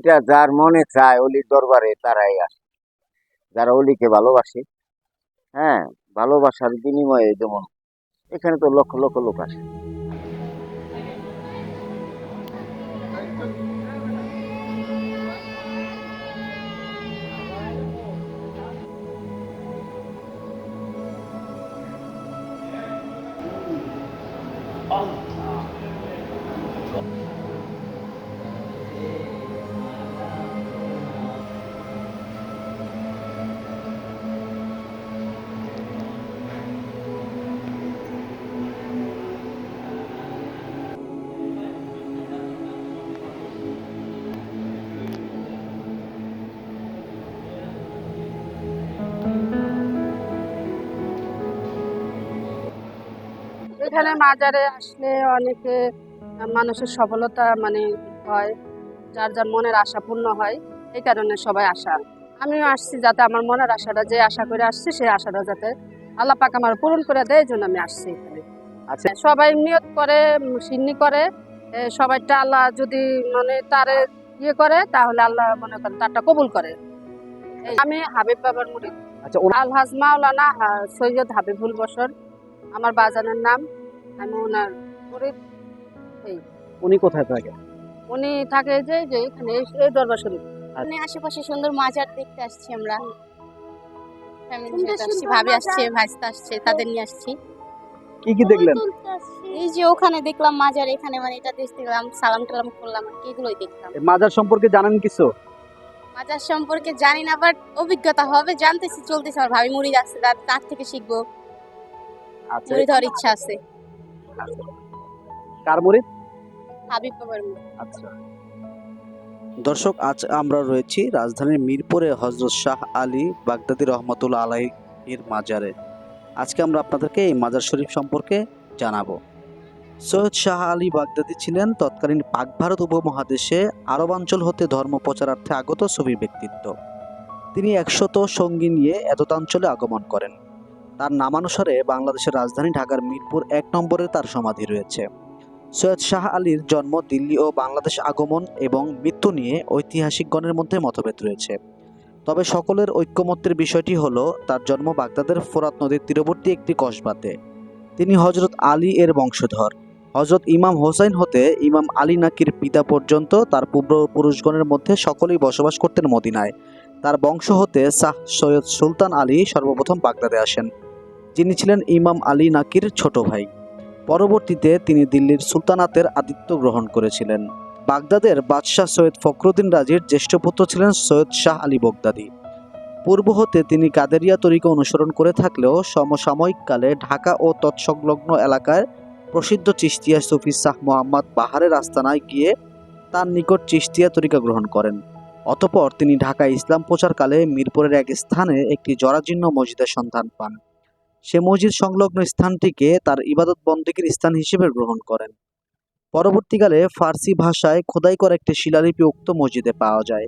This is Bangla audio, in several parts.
এটা যার মনে চায় অলির দরবারে, তারাই আসে। যারা অলিকে ভালোবাসে হ্যাঁ ভালোবাসার বিনিময়ে যেমন, এখানে তো লক্ষ লক্ষ লোক আসে। এখানে মাজারে আসলে অনেকে মানুষের সফলতা মানে হয় যার যার মনের আশা পূর্ণ হয় এই কারণে সবাই আসা। আমিও আসছি যাতে আমার মনের আশাটা যে আশা করে আসছি সেই আশাটা যাতে আল্লাহ পাক আমার পূরণ করে দেয় এই জন্য আমি আসছি এখানে। আচ্ছা। সবাই নিয়ত করে সিন্নি করে সবাইটা আল্লাহ যদি মানে তারে ইয়ে করে তাহলে আল্লাহ মনে করেন তারটা কবুল করে। আমি হাবিব বাবার মুড়ি। আচ্ছা ওনা- আলহাজ মাওলানা সৈয়দ হাবিবুল বসর আমার বাজানের নাম। আমি ওনার মুরিদ উনি কোথায় থাকে উনি থাকে যে যে এখানে এই- এই দরবার শরীফ। মানে আশেপাশে সুন্দর মাজার দেখতে আসছি আমরা। ফ্যামিলি আসছি আসছে ভাইস্তা আসছে তাদের নিয়ে আসছি। কি কি দেখলেন? এই যে ওখানে দেখলাম মাজার এখানে মানে এটা দেখতে গেলাম সালাম টালাম করলাম আর কি এগুলোই দেখলাম মাজার সম্পর্কে জানেন কিছু? মাজার সম্পর্কে জানি না বাট অভিজ্ঞতা হবে জানতেছি চলতেছে আমার ভাবি মুড়ি যাচ্ছে তার তার থেকে শিখব। আচ্ছা। মুড়ি ধরার ইচ্ছা আছে। কার মরিদ হাবিব বাবার আচ্ছা। দর্শক আজ আমরা রয়েছি রাজধানীর মিরপুরে হজরত শাহ আলী বাগদাদি রহমতুল্লা আলাইহির মাজারে। আজকে আমরা আপনাদেরকে এই মাজার শরীফ সম্পর্কে জানাব। সৈয়দ শাহ আলী বাগদাদি ছিলেন তৎকালীন পাক ভারত উপমহাদেশে আরবাঞ্চল হতে ধর্ম প্রচারার্থে আগত ছবি ব্যক্তিত্ব। তিনি একশত সঙ্গী নিয়ে এততাঞ্চলে আগমন করেন। তার নামানুসারে বাংলাদেশের রাজধানী ঢাকার মিরপুর এক নম্বরে তার সমাধি রয়েছে। সৈয়দ শাহ আলীর জন্ম দিল্লি ও বাংলাদেশ আগমন এবং মৃত্যু নিয়ে ঐতিহাসিকগণের মধ্যে মতভেদ রয়েছে। তবে সকলের ঐক্যমত্যের বিষয়টি হল, তার জন্ম বাগদাদের ফোরাত নদীর তীরবর্তী একটি কসবাতে। তিনি হজরত আলী এর বংশধর। হজরত ইমাম হোসাইন হতে ইমাম আলী নাকির পিতা পর্যন্ত তার পূর্বপুরুষগণের মধ্যে সকলেই বসবাস করতেন মদিনায়। তার বংশ হতে শাহ সৈয়দ সুলতান আলী সর্বপ্রথম বাগদাদে আসেন। যিনি ছিলেন ইমাম আলী নাকির ছোট ভাই। পরবর্তীতে তিনি দিল্লির সুলতানাতের আদিত্য গ্রহণ করেছিলেন। বাগদাদের বাদশাহ সৈয়দ ফখরুদ্দিন রাজির জ্যেষ্ঠ পুত্র ছিলেন সৈয়দ শাহ আলী বগদাদি। পূর্ব হতে তিনি কাদেরিয়া তরিকা অনুসরণ করে থাকলেও সমসাময়িক কালে ঢাকা ও তৎসংলগ্ন এলাকায় প্রসিদ্ধ চিস্তিয়া সুফি শাহ মোহাম্মদ বাহারের আস্তানায় গিয়ে তার নিকট চিস্তিয়া তরিকা গ্রহণ করেন। অতপর তিনি ঢাকায় ইসলাম প্রচারকালে মিরপুরের এক স্থানে একটি জরাজীর্ণ মসজিদের সন্ধান পান। সে মসজিদ সংলগ্ন স্থানটিকে তার ইবাদত বন্দীগীর স্থান হিসেবে গ্রহণ করেন। পরবর্তীকালে ফার্সি ভাষায় খোদাই করা একটি শিলালিপি উক্ত মসজিদে পাওয়া যায়।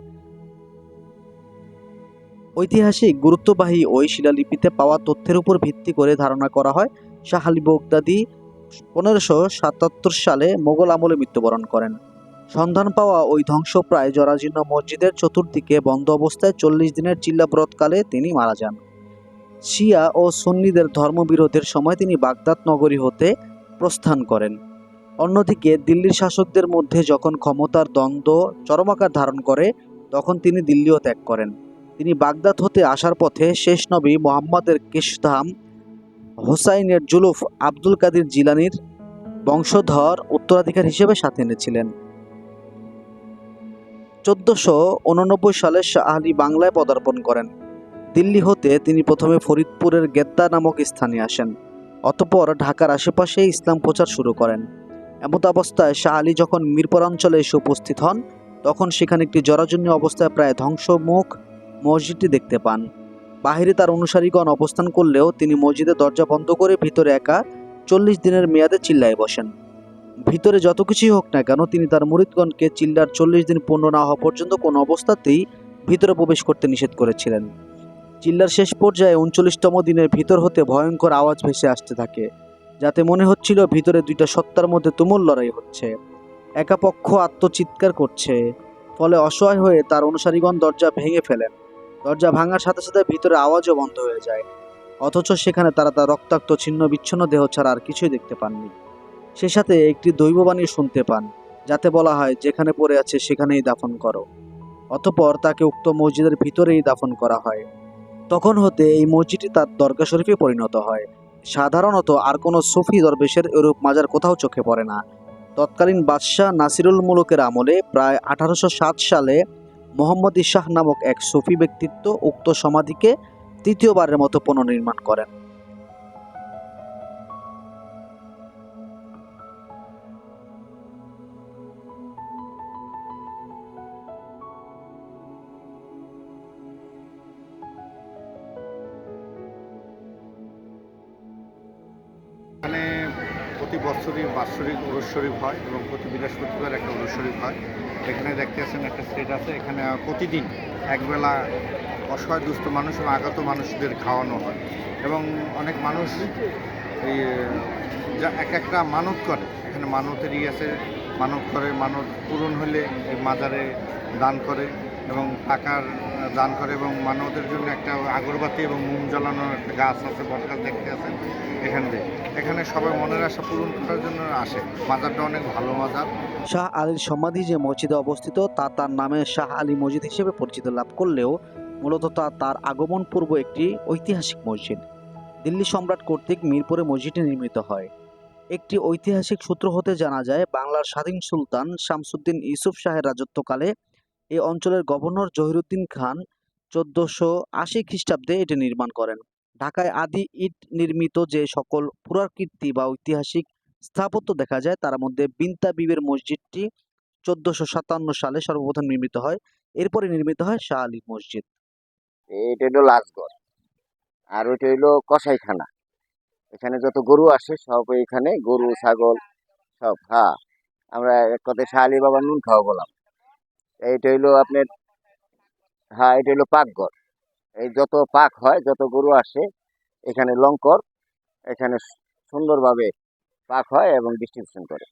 ঐতিহাসিক গুরুত্ববাহী ওই শিলালিপিতে পাওয়া তথ্যের উপর ভিত্তি করে ধারণা করা হয়, শাহ আলী বগদাদি পনেরোশো সাতাত্তর সালে মোগল আমলে মৃত্যুবরণ করেন। সন্ধান পাওয়া ওই ধ্বংসপ্রায় জরাজীর্ণ মসজিদের চতুর্দিকে বন্ধ অবস্থায় চল্লিশ দিনের চিল্লাব্রতকালে তিনি মারা যান। শিয়া ও সুন্নিদের ধর্মবিরোধের সময় তিনি বাগদাদ নগরী হতে প্রস্থান করেন। অন্যদিকে দিল্লির শাসকদের মধ্যে যখন ক্ষমতার দ্বন্দ্ব, চরমাকার ধারণ করে, তখন তিনি দিল্লিও ত্যাগ করেন। তিনি বাগদাদ হতে আসার পথে শেষ নবী মোহাম্মদের কেশধাম হোসাইনের জুলুফ আব্দুল কাদির জিলানির বংশধর উত্তরাধিকার হিসেবে সাথে এনেছিলেন। চোদ্দশো উননব্বই সালে শাহ আলী বাংলায় পদার্পণ করেন। দিল্লি হতে তিনি প্রথমে ফরিদপুরের গেদ্দা নামক স্থানে আসেন, অতপর ঢাকার আশেপাশে ইসলাম প্রচার শুরু করেন। এমত অবস্থায় শাহ আলী যখন মিরপুর অঞ্চলে এসে উপস্থিত হন, তখন সেখানে একটি জরাজন্য অবস্থায় প্রায় ধ্বংসমুখ মসজিদটি দেখতে পান। বাহিরে তার অনুসারীগণ অবস্থান করলেও তিনি মসজিদের দরজা বন্ধ করে ভিতরে একা চল্লিশ দিনের মেয়াদে চিল্লায় বসেন। ভিতরে যত কিছুই হোক না কেন, তিনি তার মুরিদগণকে চিল্লার চল্লিশ দিন পূর্ণ না হওয়া পর্যন্ত কোনো অবস্থাতেই ভিতরে প্রবেশ করতে নিষেধ করেছিলেন। চিল্লার শেষ পর্যায়ে উনচল্লিশতম দিনের ভিতর হতে ভয়ঙ্কর আওয়াজ ভেসে আসতে থাকে, যাতে মনে হচ্ছিল ভিতরে দুইটা সত্তার মধ্যে তুমুল লড়াই হচ্ছে। একা পক্ষ আত্মচিৎকার করছে, ফলে অসহায় হয়ে তার অনুসারীগণ দরজা ভেঙে ফেলেন। দরজা ভাঙার সাথে সাথে ভিতরে আওয়াজও বন্ধ হয়ে যায়, অথচ সেখানে তারা তার রক্তাক্ত ছিন্ন বিচ্ছিন্ন দেহ ছাড়া আর কিছুই দেখতে পাননি। সে সাথে একটি দৈববাণী শুনতে পান, যাতে বলা হয়, যেখানে পড়ে আছে সেখানেই দাফন করো। অতপর তাকে উক্ত মসজিদের ভিতরেই দাফন করা হয়। তখন হতে এই মসজিদটি তার দরগা শরীফে পরিণত হয়। সাধারণত আর কোনো সুফি দরবেশের এরূপ মাজার কোথাও চোখে পড়ে না। তৎকালীন বাদশাহ নাসিরুল মুলকের আমলে প্রায় আঠারোশো সাত সালে মোহাম্মদ ইশাহ নামক এক সুফি ব্যক্তিত্ব উক্ত সমাধিকে তৃতীয়বারের মতো পুনর্নির্মাণ করেন। বাৎসরিক উরুস শরীফ হয় এবং প্রতি বৃহস্পতিবার একটা উরুস শরীফ হয়। এখানে দেখতে পাচ্ছেন একটা স্টেজ আছে। এখানে প্রতিদিন একবেলা অসহায় দুস্থ মানুষ এবং আগত মানুষদের খাওয়ানো হয় এবং অনেক মানুষ এই, যা এক একটা মানত করে। এখানে মানতের ই আছে। মানত করে, মানত পূরণ হলে এই মাজারে দান করে এবং টাকার দান করে এবং মানতের জন্য একটা আগরবাতি এবং মোম জ্বালানোর একটা গাছ আছে, বট গাছ দেখতে আছেন এখান থেকে এখানে সবাই মনের আশা পূরণ করার জন্য আসে। মাজারটা অনেক ভালো মাজার। শাহ আলীর সমাধি যে মসজিদে অবস্থিত, তা তার নামে শাহ আলী মসজিদ হিসেবে পরিচিত লাভ করলেও মূলত তা তার আগমন পূর্ব একটি ঐতিহাসিক মসজিদ। দিল্লি সম্রাট কর্তৃক মিরপুরে মসজিদটি নির্মিত হয়। একটি ঐতিহাসিক সূত্র হতে জানা যায়, বাংলার স্বাধীন সুলতান শামসুদ্দিন ইউসুফ শাহের রাজত্বকালে এই অঞ্চলের গভর্নর জহিরুদ্দিন খান চোদ্দশো আশি খ্রিস্টাব্দে এটি নির্মাণ করেন। ঢাকায় আদি ইট নির্মিত যে সকল পুরাকীর্তি বা ঐতিহাসিক স্থাপত্য দেখা যায়, তার মধ্যে বিনতা বিবের মসজিদটি চোদ্দশো সাতান্ন সালে সর্বপ্রথম নির্মিত হয়। এরপরে নির্মিত হয় শাহ আলী মসজিদ। এটা হলো লাশগড় আর ওইটা হইল কসাইখানা। এখানে যত গরু আসে, সব এখানে গরু, ছাগল, সব হ্যাঁ। আমরা এক কথায় শাহালি বাবার নুন খাওয়া বললাম। এইটা হইল আপনার হ্যাঁ এটা হইল পাকঘর। এই যত পাক হয়, যত গরু আসে, এখানে লঙ্কর, এখানে সুন্দরভাবে পাক হয় এবং ডিস্ট্রিবিউশন করে।